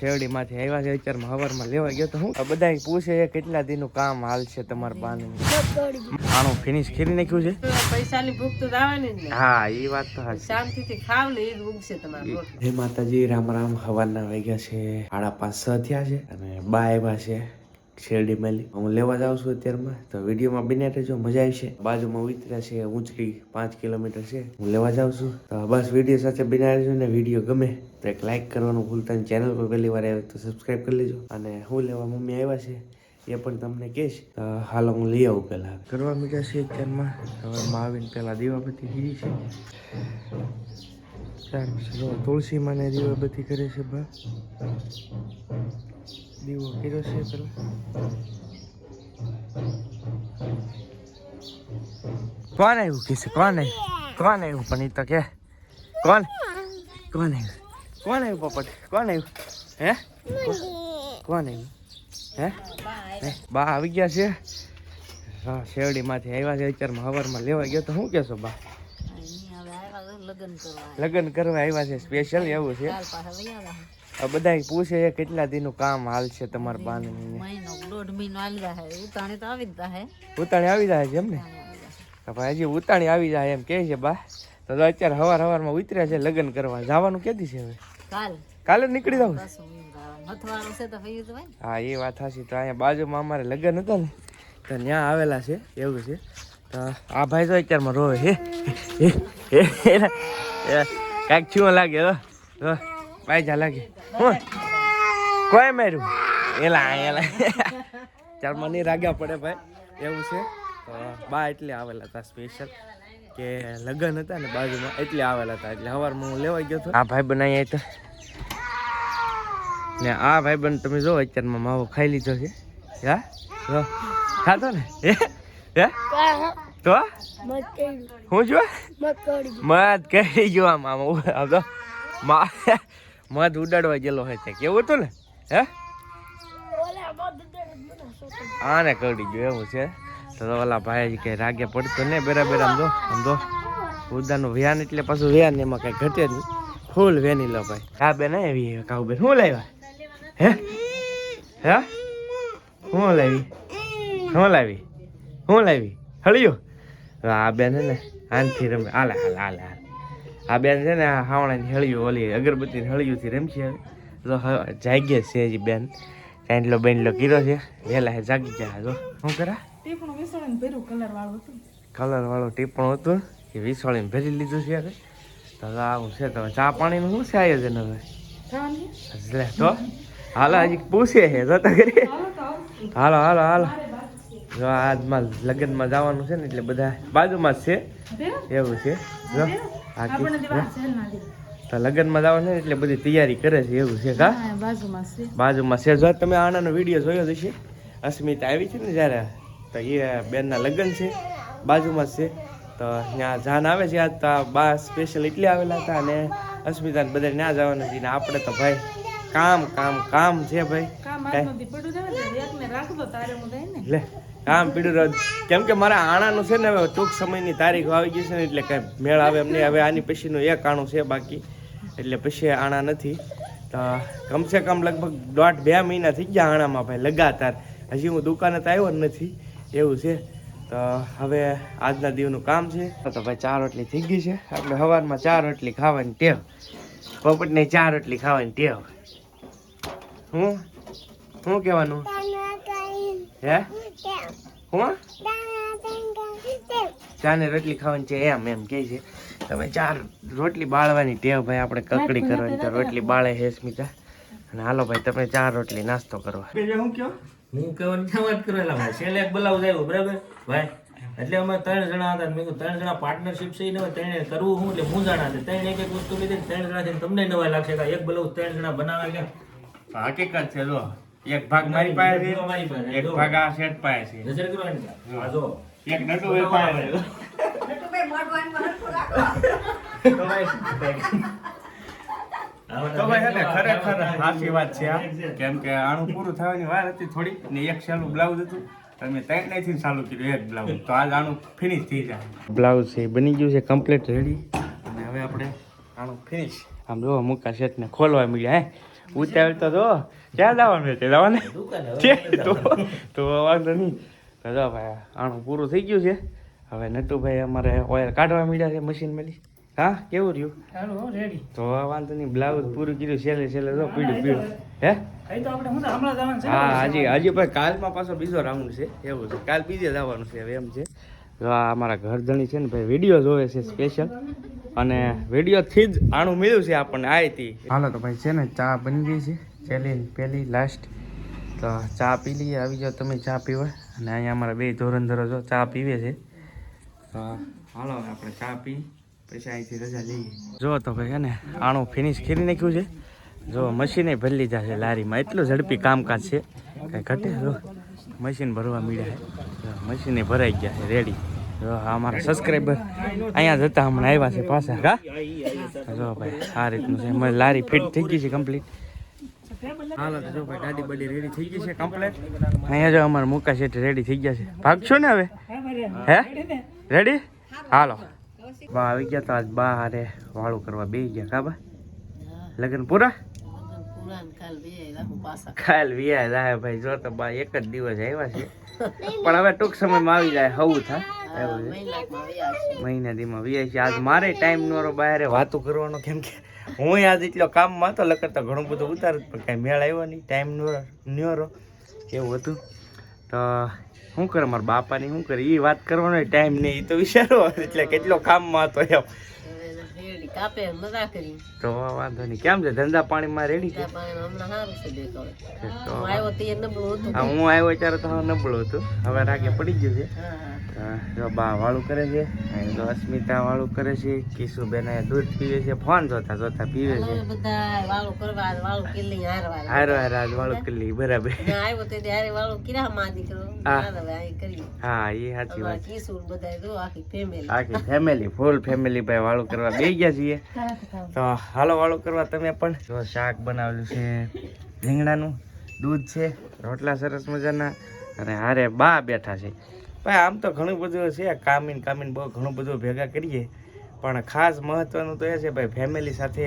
શેરડીમાંથી આવ્યા છે અત્યારમાં હવારમાં લેવા ગયો તો હું? બધા પૂછે છે કેટલા દિનનું કામ હાલ છે તમારા બાન આનું ફિનિશ કરી નાખ્યું છે? પૈસાની ભૂખ તો દાવાની જ હા એ વાત તો હાચી. શાંતિથી ખાવ ને એ જ ઊંઘશે તમારો રોટલો. હે માતાજી રામ રામ. હવારના વાગ્યા છે સાડા પાંચ છ થયા છે અને બા આવ્યા છે. શેરડી મેલી. હું લેવા જાઉં છું અત્યારમાં. તો વિડીયોમાં બિને રહેજો. મજા આવશે. બાજુમાં ઉતર્યા છે, ઊંચકી પાંચ કિલોમીટર છે. હું લેવા જાઉં છું. તો બસ વીડિયો સાથે બના રહેજો ને વીડિયો ગમે તો એક લાઇક કરવાનું ભૂલતા નહીં. ચેનલ પર પહેલી વાર આવે તો સબસ્ક્રાઈબ કરી લેજો. અને હું લેવા મમ્મી આવ્યા છે, એ પણ તમને કહીશ. હાલો હું લઈ આવું પહેલાં. કરવા મીઠા છે અત્યારમાં. હવે આવીને પહેલાં દીવાબત્તી કીધી છે. ત્યાર પછી તુલસી માને દીવાબત્તી કરે છે બા દીવો કર્યો છે પેલા કોણ આવ્યું કે છે કોણ આવ્યું કોણ આવ્યું પણ એ તો કે કોણ કોણ આવ્યું કોણ આવ્યું પોપટ કોણ આવ્યું હે કોણ આવ્યું હે હે? બા આવી ગયા છે હા શેરડીમાંથી આવ્યા છે અત્યારમાં હવારમાં લેવા ગયો તો શું કહેશો બા લગ્ન કરવા આવ્યા છે સ્પેશિયલ એવું છે બધા પૂછે છે કેટલા દિનનું કામ હાલ છે તમારા બાને મહિનો દોઢ મહિનો આવી જાય ઉતાણે તો આવી જ જાય ઉતાણી આવી જાય છે એમ ને? ભાઈ હજી ઉતાણી આવી જાય એમ કહે છે બા. તો અત્યારે હવાર હવારમાં ઉતર્યા છે લગ્ન કરવા. જવાનું કેદી છે હવે? કાલ. કાલે નીકળી જાવ? હા એ વાત સાચી તો અહીંયા બાજુમાં અમારે લગ્ન હતા ને તો ત્યાં આવેલા છે એવું છે. તો આ ભાઈ તો અત્યારમાં રોવે હે હે હે હે હે. કાંઈક છું લાગે હો. હો પાયજા લાગે હું. કોઈ માર્યું? એલા એલા. ચારમાં નહીં રાગ્યા પડે ભાઈ. એવું છે. બા એટલે આવેલા હતા સ્પેશિયલ કે લગ્ન હતા ને બાજુમાં એટલે આવેલા હતા. એટલે સવારમાં હું લેવા ગયો હતો. આ ભાઈ બનાવી તો ને આ ભાઈ બન તમે જો અત્યારમાં માવો ખાઈ લીધો છે. હા? જો. ખાધો ને? હે? હે? તો? હું જો મત કરી ગયો મામા આમ તો મા મધ ઉડાડવા ગયેલો હોય છે કેવું હતું ને? હે? આને કરડી ગયો, એવું છે? તો તો ઓલા ભાઈ કઈ રાગે પડતો ને બરાબર, આમ જો આમ જો. ઉદાનું વ્યાન એટલે પાછું વ્યાન એમાં કઈ ઘટે નહીં. ફૂલ વેની લો ભાઈ. કા બેન એવી કાઉ બેન. શું લાવ્યા? હે? હે? શું લાવી? શું લાવી? શું લાવી? હળિયો? આ બેન ને? આનથી રમે. આલે હાલે હાલે હાલે. આ બેન છે ને આ હાવણાની હળિયું ઓલી અગરબત્તી હળિયુંથી રમશે હ- જાગ્યા છે હજી બેન. કાંડલો બેનલો કીધો છે. વહેલા હે જાગી ગયા જો. શું કરા? કલર વાળું ટીપણું હતું એ વિસવાળીને ભરી લીધું છે હવે. તો આવું છે તમે ચા પાણીનું શું છે આયોજન હવે? તો. હાલો હજી પૂછે છે. જો કરી હાલો હાલો હાલો જો આજમાં લગ્નમાં જવાનું છે ને એટલે બધા બાજુમાં જ છે. એવું છે. જો તો લગ્નમાં જવાનું છે એટલે બધી તૈયારી કરે છે એવું છે કા? બાજુમાં છે. જો તમે આનાનો વીડિયો જોયો હશે. અસ્મિતા આવી છે ને જ્યારે તો એ બેનના લગ્ન છે. બાજુમાં જ છે. તો ત્યાં જાન આવે છે. આજ તો આ બા સ્પેશિયલ એટલે આવેલા હતા અને અસ્મિતા ને બધા ત્યાં જવાના છે. આપણે તો ભાઈ કામ કામ કામ છે ભાઈ. કાંઈ? લે. કામ પીડું રહ્યું. કેમ કે મારા આણાનું છે ને હવે ટૂંક સમયની તારીખ આવી ગઈ છે ને એટલે કાંઈ મેળ આવે એમ નહીં. હવે આની પછીનું એક આણું છે બાકી. એટલે પછી આણા નથી. તો કમસે કમ લગભગ દોઢ બે મહિના થઈ ગયા આણામાં ભાઈ લગાતાર. હજી હું દુકાને તો આવ્યો જ નથી. એવું છે. તો હવે આજના દિવસનું કામ છે. તો ભાઈ ચાર રોટલી થઈ ગઈ છે. આપણે સવારમાં ચાર રોટલી ખાવાની ટેવ. પોપટને ચાર રોટલી ખાવાની ટેવ. હું? શું કહેવાનું? હે? હું ચા ને રોટલી ખાવાની છે એમ એમ કે છે. તમે ચાર રોટલી બાળવાની ટેવ ભાઈ આપણે કકડી કરવાની તો રોટલી બાળે હે સ્મિતા. અને હાલો ભાઈ તમે ચાર રોટલી નાસ્તો કરવા. હું કયો? હું કહેવાની ક્યાં વાત કરેલા ભાઈ છેલ્લે એક બ્લાઉઝ જાય બરાબર? ભાઈ એટલે અમે ત્રણ જણા હતા મેં ત્રણ જણા પાર્ટનરશિપ છે ને ત્રણે કરવું હું એટલે હું જાણા છે ત્રણ એક એક વસ્તુ લીધી ત્રણ જણા છે તમને નવા લાગશે કે એક બ્લાઉઝ ત્રણ જણા બનાવે કે હકીકત છે જો. એક ભાગ મારી પાસે જો મારી પાસે, છે એક ભાગ આ શેઠ પાસે છે. નજર કરો એની પાસે. જો એક નટુ એ પાસે છે. તો ભાઈ તો ભાઈ એટલે ખરેખર સાચી વાત છે આ કેમ કે આનું પૂરું થવાની વાર હતી થોડી ને એક સાલું બ્લાઉઝ હતું. તમે ત્રણ નહીં ચાલુ કર્યું એક બ્લાઉઝ તો આજ આનું ફિનિશ થઈ જાય. બ્લાઉઝ છે બની ગયું છે કમ્પ્લીટ રેડી અને હવે આપણે આનું ફિનિશ આમ જો મુકા સેટને ખોલવા મળ્યા હે. ઉતાવળ તો જો. ક્યાં જવાનું છે? તે હવે તો તો વાંધો નહીં. તો જો ભાઈ આણું પૂરું થઈ ગયું છે. હવે નટુભાઈ અમારે ઓયલ કાઢવા માંડ્યા છે મશીન મેલી. હા કેવું રહ્યું? રેડી તો વાંધો નહીં બ્લાઉઝ પૂરું કર્યું છેલ્લે છેલ્લે જો પીડ્યું પીડ્યું હે તો હું? તો હજી હજી ભાઈ કાલમાં પાછો બીજો રાઉન્ડ છે. એવું છે. કાલ બીજે જવાનું છે હવે એમ છે. જો આ અમારા ઘરધણી છે ને ભાઈ વીડિયો જોવે છે સ્પેશિયલ અને વિડીયોથી જ આણું મળ્યું છે આપણને આ હતી હાલો, તો ભાઈ છે ને ચા બની ગઈ છે. છેલ્લી પહેલી લાસ્ટ તો ચા પી લઈએ, આવી જાઓ તમે ચા પીવા. અને અહીંયા અમારા બે ધોરણધરો જો ચા પીવે છે. તો હાલો આપણે ચા પી, પછી અહીંથી રજા લઈએ. જો તો ભાઈ ને, આણું ફિનિશ કરી નાખ્યું છે. જો મશીને ભરી લીધા લારીમાં. એટલું ઝડપી કામકાજ છે. કંઈ ઘટે, જો. મશીન ભરવા મળ્યા છે. મશીને ભરાઈ ગયા છે રેડી જો અમારા સબસ્ક્રાઈબર અહીંયા જતા હમણાં આવ્યા છે પાછા. કા જો ભાઈ આ રીતનું છે. અમારી લારી ફિટ થઈ ગઈ છે કમ્પ્લીટ હાલો જો ભાઈ ગાડી બડી રેડી થઈ ગઈ છે કમ્પ્લીટ અહીંયા જો અમારા મુકા શેઠ રેડી થઈ ગયા છે. ભાગશો ને હવે? હે રેડી હાલો. બા આવી ગયા તો આજ બા હારે વાળું કરવા બે ગયા કા બા? લગ્ન પૂરા? કાલ વિયા જાય ભાઈ જો તો બા એક જ દિવસ આવ્યા છે. પણ હવે ટૂંક સમયમાં આવી જાય હવું થાય. એવું છે? મહિનાકમાં વ્યા છે મહિના દીમાં વિયા આજ મારે ટાઈમ નો બહાર વાતો કરવાનો કેમ કે હું આજ એટલો કામમાં હતો લકડતા ઘણું બધું ઉતારું પણ કાંઈ મેળ આવ્યો નહીં ટાઈમ નો ન્યોરો એવું હતું. તો શું કરે મારા બાપાની શું કરે એ વાત કરવાનો ટાઈમ નહીં એ તો વિચારો એટલે કેટલો કામમાં હતો એમ. કાપે મજા કરી. તો વાંધો નહીં. કેમ છે? ધંધા પાણીમાં રેડી છે? હમણાં સારું છે દેખાડે તો હું આવ્યો તે નબળું હતું. હું આવ્યો ત્યારે તો નબળો હતો. હવે રાગે પડી ગયું છે. જો બા વાળું કરે છે. અહીં જો અસ્મિતા વાળું કરે છે કિશુબેન દૂધ પીવે છે ફોન જોતા જોતા પીવે છે. હારો હારો આજ વાળું કરી બરાબર. તે હા. એ સાચી વાત. આખી ફેમિલી ફૂલ ફેમિલી ભાઈ વાળું કરવા બે ગયા છીએ. તો હાલો વાળું કરવા તમે પણ. જો શાક બનાવેલું છે રીંગણાનું દૂધ છે રોટલા સરસ મજાના. અને હારે બા બેઠા છે. ભાઈ આમ તો ઘણું બધું છે કામીન કામીન બહુ ઘણું બધું ભેગા કરીએ. પણ ખાસ મહત્વનું તો એ છે ભાઈ ફેમિલી સાથે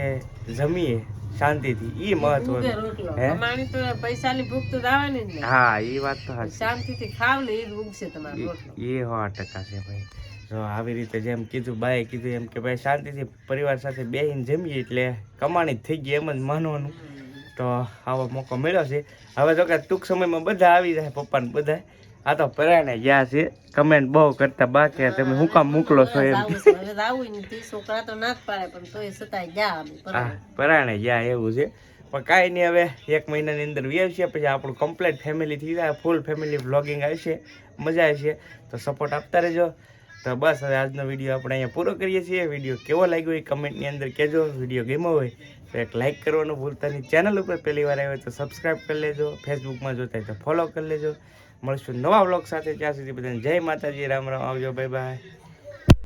જમીએ શાંતિથી. એ મહત્વ તો પૈસાની ભૂખ તો દાવાની જ હા એ વાત તો શાંતિથી ખાવ ને એ ઉગશે તમારો એ સો ટકા છે ભાઈ. જો આવી રીતે જેમ કીધું બાએ કીધું એમ કે ભાઈ શાંતિથી પરિવાર સાથે બેહીને જમીએ એટલે કમાણી થઈ ગઈ એમ જ માનવાનું. તો આવો મોકો મળ્યો છે. હવે જો કે ટૂંક સમયમાં બધા આવી જાય પપ્પાને બધા આ તો પરાણે ગયા છે કમેન્ટ બહુ કરતા બાકી તમે હું કામ મોકલો છો એમ? આવું છે આવું છોકરા તો ના જ પાડે પણ તોય છતાંય ગયા પરાણે. ગયા એવું છે. પણ કાંઈ નહીં હવે એક મહિનાની અંદર આવશે પછી આપણું કમ્પ્લીટ ફેમિલી થઈ જાય ફૂલ ફેમિલી વ્લોગિંગ આવશે મજા આવશે. તો સપોર્ટ આપતા રહેજો. તો બસ હવે આજનો વીડિયો આપણે અહીંયા પૂરો કરીએ છીએ. વીડિયો કેવો લાગ્યો એ કમેન્ટની અંદર કહેજો. વીડિયો ગમ્યો હોય તો એક લાઇક કરવાનું ભૂલતા નહીં. ચેનલ ઉપર પહેલી વાર આવ્યો તો સબસ્ક્રાઈબ કરી લેજો. ફેસબુકમાં જોતા હોય તો ફોલો કરી લેજો. મળશું નવા વ્લોગ સાથે. ત્યાં સુધી બધાને જય માતાજી રામ રામ. આવજો બાય બાય